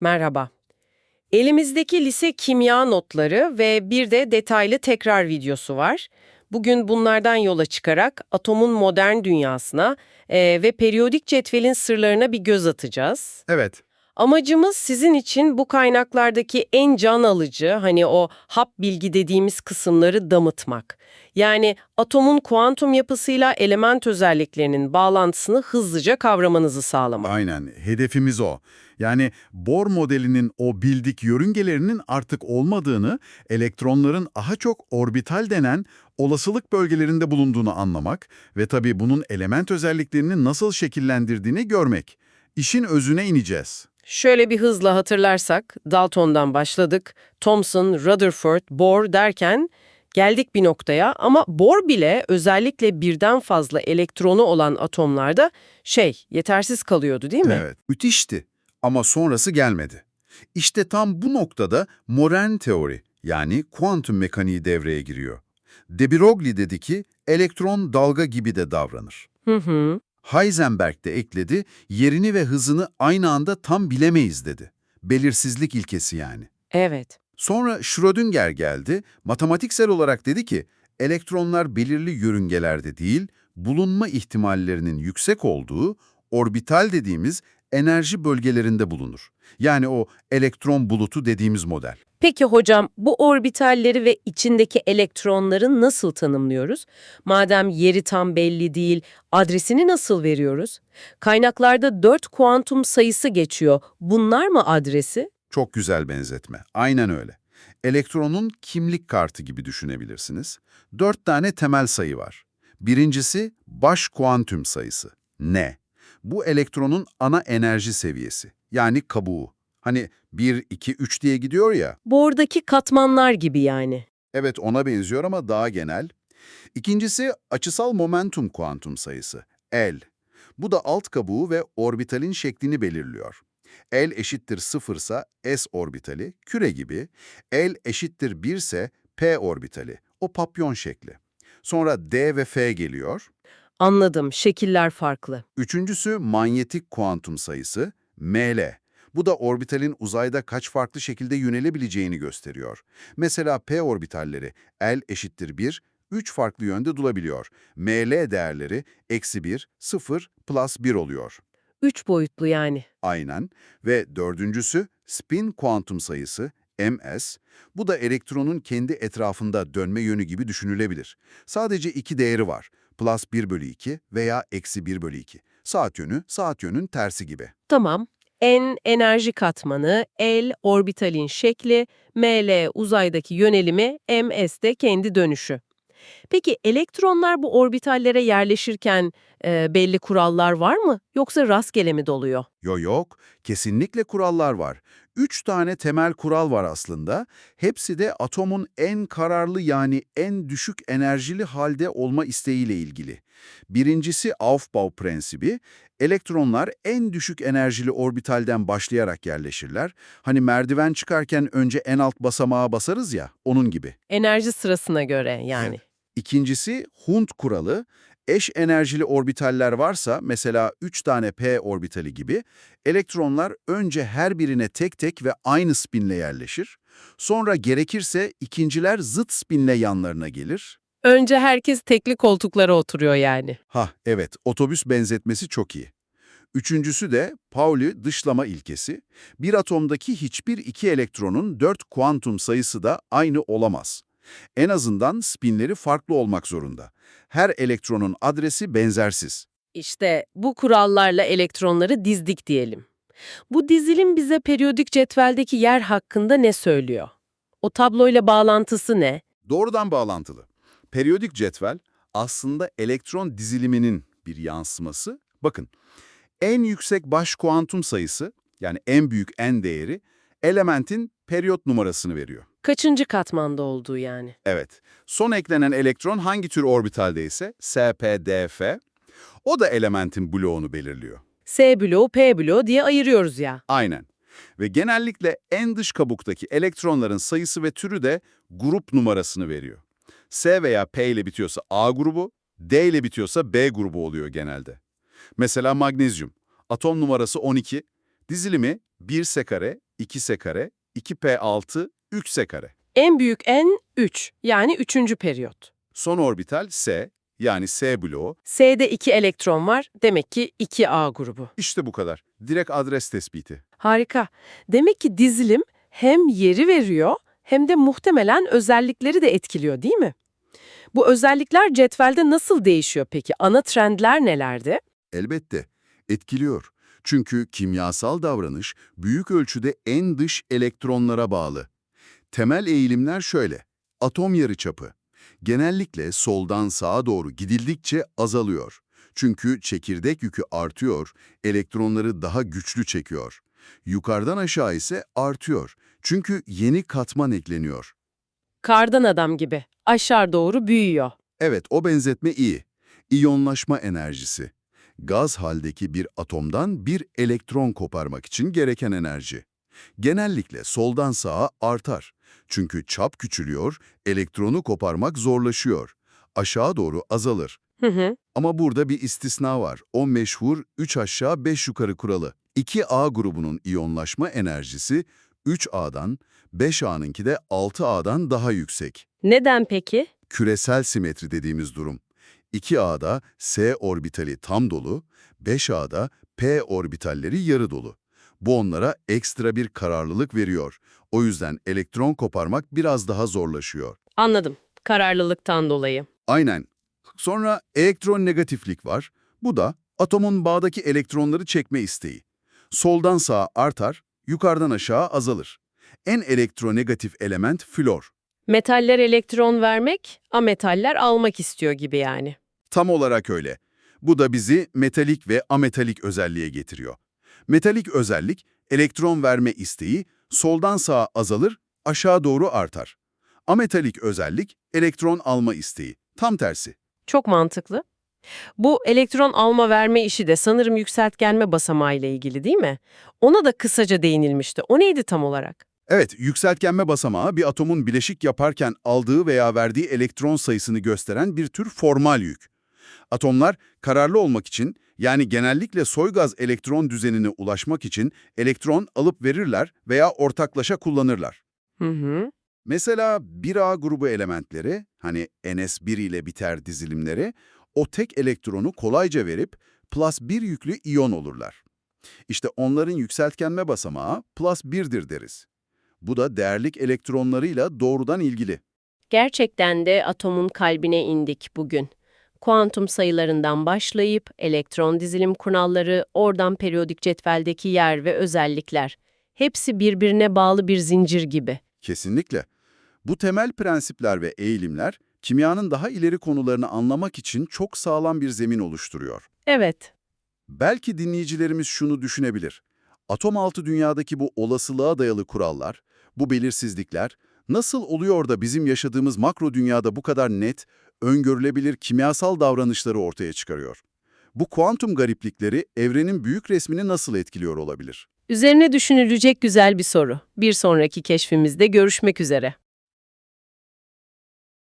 Merhaba. Elimizdeki lise kimya notları ve bir de detaylı tekrar videosu var. Bugün bunlardan yola çıkarak atomun modern dünyasına e, ve periyodik cetvelin sırlarına bir göz atacağız. Evet, Amacımız sizin için bu kaynaklardaki en can alıcı, hani o hap bilgi dediğimiz kısımları damıtmak. Yani atomun kuantum yapısıyla element özelliklerinin bağlantısını hızlıca kavramanızı sağlamak. aynen. Hedefimiz o. Yani Bohr modelinin o bildik yörüngelerinin artık olmadığını, elektronların daha çok orbital denen olasılık bölgelerinde bulunduğunu anlamak ve tabii bunun element özelliklerini nasıl şekillendirdiğini görmek. İşin özüne ineceğiz. Şöyle bir hızla hatırlarsak, Dalton'dan başladık, Thomson, Rutherford, Bohr derken geldik bir noktaya ama Bohr bile özellikle birden fazla elektronu olan atomlarda şey, yetersiz kalıyordu değil mi? Evet, müthişti ama sonrası gelmedi. İşte tam bu noktada modern teori yani kuantum mekaniği devreye giriyor. De Broglie dedi ki elektron dalga gibi de davranır. Hı hı. Heisenberg de ekledi, yerini ve hızını aynı anda tam bilemeyiz dedi. Belirsizlik ilkesi yani. Evet. Sonra Schrödinger geldi, matematiksel olarak dedi ki, elektronlar belirli yörüngelerde değil, bulunma ihtimallerinin yüksek olduğu orbital dediğimiz enerji bölgelerinde bulunur. Yani o elektron bulutu dediğimiz model. Peki hocam, bu orbitalleri ve içindeki elektronları nasıl tanımlıyoruz? Madem yeri tam belli değil, adresini nasıl veriyoruz? Kaynaklarda 4 kuantum sayısı geçiyor. Bunlar mı adresi? Çok güzel benzetme. Aynen öyle. Elektronun kimlik kartı gibi düşünebilirsiniz. Dört tane temel sayı var. Birincisi baş kuantum sayısı. N. Bu elektronun ana enerji seviyesi. Yani kabuğu. Hani 1, 2, 3 diye gidiyor ya. Bordaki katmanlar gibi yani. Evet ona benziyor ama daha genel. İkincisi açısal momentum kuantum sayısı. L. Bu da alt kabuğu ve orbitalin şeklini belirliyor. L eşittir 0 ise S orbitali, küre gibi. L eşittir 1 ise P orbitali, o papyon şekli. Sonra D ve F geliyor. Anladım, şekiller farklı. Üçüncüsü manyetik kuantum sayısı, ML. Bu da orbitalin uzayda kaç farklı şekilde yönelebileceğini gösteriyor. Mesela P orbitalleri L eşittir 1, 3 farklı yönde durabiliyor. ML değerleri eksi 1, 0, plus 1 oluyor. Üç boyutlu yani. Aynen. Ve dördüncüsü spin kuantum sayısı, ms. Bu da elektronun kendi etrafında dönme yönü gibi düşünülebilir. Sadece iki değeri var. Plus 1 bölü 2 veya eksi 1 bölü 2. Saat yönü, saat yönün tersi gibi. Tamam. N enerji katmanı, L orbitalin şekli, ML uzaydaki yönelimi, MS de kendi dönüşü. Peki elektronlar bu orbitallere yerleşirken e, belli kurallar var mı yoksa rastgele mi doluyor? Yo yok, kesinlikle kurallar var. Üç tane temel kural var aslında. Hepsi de atomun en kararlı yani en düşük enerjili halde olma isteğiyle ilgili. Birincisi Aufbau prensibi. Elektronlar en düşük enerjili orbitalden başlayarak yerleşirler. Hani merdiven çıkarken önce en alt basamağa basarız ya, onun gibi. Enerji sırasına göre yani. İkincisi Hund kuralı. Eş enerjili orbitaller varsa, mesela 3 tane p orbitali gibi, elektronlar önce her birine tek tek ve aynı spinle yerleşir. Sonra gerekirse ikinciler zıt spinle yanlarına gelir. Önce herkes tekli koltuklara oturuyor yani. Hah, evet, otobüs benzetmesi çok iyi. Üçüncüsü de Pauli dışlama ilkesi. Bir atomdaki hiçbir iki elektronun dört kuantum sayısı da aynı olamaz. En azından spinleri farklı olmak zorunda. Her elektronun adresi benzersiz. İşte bu kurallarla elektronları dizdik diyelim. Bu dizilim bize periyodik cetveldeki yer hakkında ne söylüyor? O tabloyla bağlantısı ne? Doğrudan bağlantılı. Periyodik cetvel aslında elektron diziliminin bir yansıması. Bakın, en yüksek baş kuantum sayısı, yani en büyük en değeri, elementin periyot numarasını veriyor. Kaçıncı katmanda olduğu yani. Evet, son eklenen elektron hangi tür orbitaldeyse, SPDF, o da elementin bloğunu belirliyor. S bloğu, P bloğu diye ayırıyoruz ya. Aynen. Ve genellikle en dış kabuktaki elektronların sayısı ve türü de grup numarasını veriyor. S veya P ile bitiyorsa A grubu, D ile bitiyorsa B grubu oluyor genelde. Mesela magnezyum. Atom numarası 12, dizilimi 1 s kare, 2s kare, 2p6, 3s kare. En büyük en 3 yani 3. periyot. Son orbital S, yani S bloğu. S'de 2 elektron var demek ki 2A grubu. İşte bu kadar. Direkt adres tespiti. Harika. Demek ki dizilim hem yeri veriyor hem de muhtemelen özellikleri de etkiliyor değil mi? Bu özellikler cetvelde nasıl değişiyor peki? Ana trendler nelerdi? Elbette. Etkiliyor. Çünkü kimyasal davranış büyük ölçüde en dış elektronlara bağlı. Temel eğilimler şöyle. Atom yarıçapı. Genellikle soldan sağa doğru gidildikçe azalıyor. Çünkü çekirdek yükü artıyor, elektronları daha güçlü çekiyor. Yukarıdan aşağı ise artıyor. Çünkü yeni katman ekleniyor. Kardan adam gibi aşağı doğru büyüyor. Evet, o benzetme iyi. İyonlaşma enerjisi. Gaz haldeki bir atomdan bir elektron koparmak için gereken enerji. Genellikle soldan sağa artar. Çünkü çap küçülüyor, elektronu koparmak zorlaşıyor. Aşağı doğru azalır. Hı hı. Ama burada bir istisna var. O meşhur 3 aşağı 5 yukarı kuralı. 2A grubunun iyonlaşma enerjisi 3A'dan, 5A'nınki de 6A'dan daha yüksek Neden peki? küresel simetri dediğimiz durum. 2A'da S orbitali tam dolu, 5A'da P orbitalleri yarı dolu. Bu onlara ekstra bir kararlılık veriyor. O yüzden elektron koparmak biraz daha zorlaşıyor. Anladım. Kararlılıktan dolayı. Aynen. Sonra elektronegatiflik var. Bu da atomun bağdaki elektronları çekme isteği. Soldan sağa artar, yukarıdan aşağı azalır. En elektronegatif element flor. Metaller elektron vermek, ametaller almak istiyor gibi yani. Tam olarak öyle. Bu da bizi metalik ve ametalik özelliğe getiriyor. Metalik özellik, elektron verme isteği soldan sağa azalır, aşağı doğru artar. Ametalik özellik, elektron alma isteği. Tam tersi. Çok mantıklı. Bu elektron alma verme işi de sanırım yükseltgenme basamağı ile ilgili değil mi? Ona da kısaca değinilmişti. O neydi tam olarak? Evet, yükseltgenme basamağı bir atomun bileşik yaparken aldığı veya verdiği elektron sayısını gösteren bir tür formal yük. Atomlar kararlı olmak için, yani genellikle soygaz elektron düzenine ulaşmak için elektron alıp verirler veya ortaklaşa kullanırlar. Hı hı. Mesela 1A grubu elementleri, hani NS1 ile biter dizilimleri, o tek elektronu kolayca verip plus 1 yüklü iyon olurlar. İşte onların yükseltgenme basamağı plus 1'dir deriz. Bu da değerlik elektronlarıyla doğrudan ilgili. Gerçekten de atomun kalbine indik bugün. Kuantum sayılarından başlayıp elektron dizilim kuralları, oradan periyodik cetveldeki yer ve özellikler. Hepsi birbirine bağlı bir zincir gibi. Kesinlikle. Bu temel prensipler ve eğilimler, kimyanın daha ileri konularını anlamak için çok sağlam bir zemin oluşturuyor. Evet, Belki dinleyicilerimiz şunu düşünebilir. Atom altı dünyadaki bu olasılığa dayalı kurallar, bu belirsizlikler nasıl oluyor da bizim yaşadığımız makro dünyada bu kadar net, öngörülebilir kimyasal davranışları ortaya çıkarıyor? Bu kuantum gariplikleri evrenin büyük resmini nasıl etkiliyor olabilir? üzerine düşünülecek güzel bir soru. Bir sonraki keşfimizde görüşmek üzere.